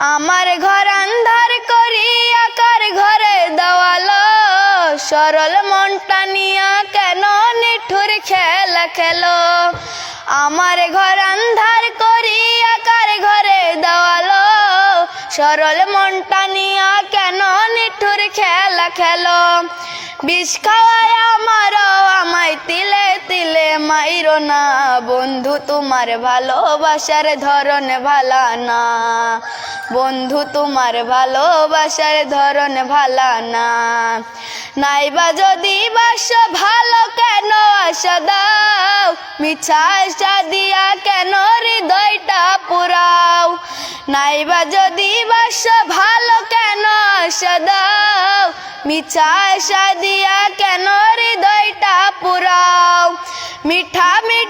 আমার ঘর আন্ধার করি, আকার ঘরে দেওয়াল। সরল মনটা নিয়া কেন নিঠুর খেলা খেলো? আমার ঘর আন্ধার করি, আকার ঘরে দেওয়াল। সরল মনটা নিয়া কেন নিঠুর খেলা খেলো? বিষ খাওয়ায় আমারও আমায় তিলে তিলে মাইরো না। বন্ধু, তোমার ভালোবাসার ধরন ভালা না। বন্ধু, তোমার ভালোবাসার ধরন ভালা না। নাইবা যদি বাস ভালো কেন আশা দাও? মিছা আশা দিয়া কেন হৃদয়টা পুরাও? নাইবা যদি বাস ভালো কেন আশা দাও? মিছা আশা দিয়া কেন হৃদয়টা পুরাও? মিঠা মিঠা